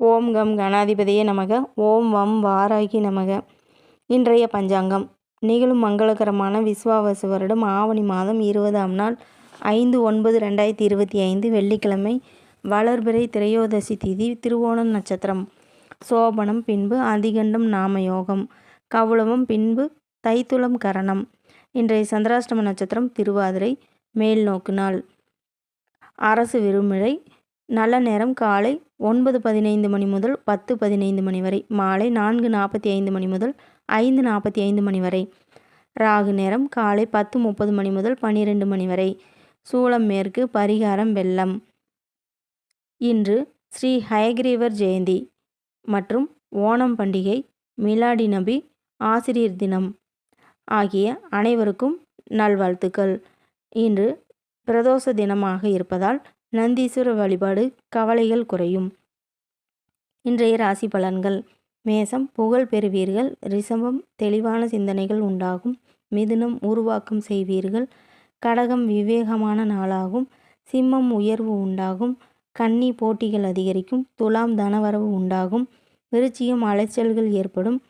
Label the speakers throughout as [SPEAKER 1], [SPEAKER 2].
[SPEAKER 1] ஓம் come கணாதிபதியே நமக. ஓம் வம் வாராகி நமக. இன்றைய பஞ்சாங்கம். நிகழும் மங்களகரமான விஸ்வாவசு வருடம் ஆவணி மாதம் இருபதாம் நாள் ஐந்து ஒன்பது ரெண்டாயிரத்தி இருபத்தி ஐந்து வெள்ளிக்கிழமை வளர்பிறை திரையோதசி திதி திருவோணம் நட்சத்திரம். சோபனம் பின்பு அதிகண்டம் நாமயோகம். கவுளவம் பின்பு தைத்துளம் கரணம். இன்றைய சந்திராஷ்டம நட்சத்திரம் திருவாதிரை மேல் நோக்கு நாள். அரசு விரும்பிழை நல்ல நேரம் காலை ஒன்பது பதினைந்து மணி முதல் பத்து பதினைந்து மணி வரை மாலை நான்கு நாற்பத்தி ஐந்து மணி முதல் ஐந்து நாற்பத்தி ஐந்து மணி வரை. ராகு நேரம் காலை பத்து முப்பது மணி முதல் பன்னிரெண்டு மணி வரை. சூளம் மேற்கு பரிகாரம் வெள்ளம். இன்று ஸ்ரீ ஹயக்ரீவர் ஜெயந்தி மற்றும் ஓணம் பண்டிகை மிலாடி நபி ஆசிரியர் தினம் ஆகிய அனைவருக்கும் நல்வாழ்த்துக்கள். இன்று பிரதோஷ தினமாக இருப்பதால் நந்தீஸ்வர வழிபாடு கவலைகள் குறையும். இன்றைய ராசி பலன்கள். மேசம் புகழ் பெறுவீர்கள். ரிஷபம் தெளிவான சிந்தனைகள் உண்டாகும். மிதுனம் உருவாக்கம் செய்வீர்கள். கடகம் விவேகமான நாளாகும். சிம்மம் உயர்வு உண்டாகும். கன்னி போட்டிகள் அதிகரிக்கும். துலாம் தனவரவு உண்டாகும். விருச்சியம் அலைச்சல்கள் ஏற்படும்.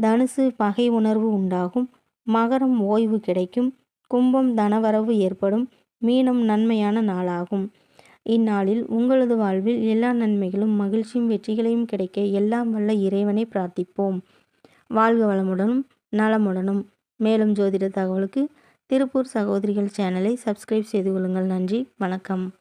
[SPEAKER 1] தனுசு பகை உணர்வு உண்டாகும். மகரம் ஓய்வு கிடைக்கும். கும்பம் தனவரவு ஏற்படும். மீனம் நன்மையான நாளாகும். இந்நாளில் உங்களது வாழ்வில் எல்லா நன்மைகளும் மகிழ்ச்சியும் வெற்றிகளையும் கிடைக்க எல்லாம் வல்ல இறைவனை பிரார்த்திப்போம். வாழ்க வளமுடனும் நலமுடனும். மேலும் ஜோதிட தகவலுக்கு திருப்பூர் சகோதரிகள் சேனலை சப்ஸ்கிரைப் செய்து கொள்ளுங்கள். நன்றி வணக்கம்.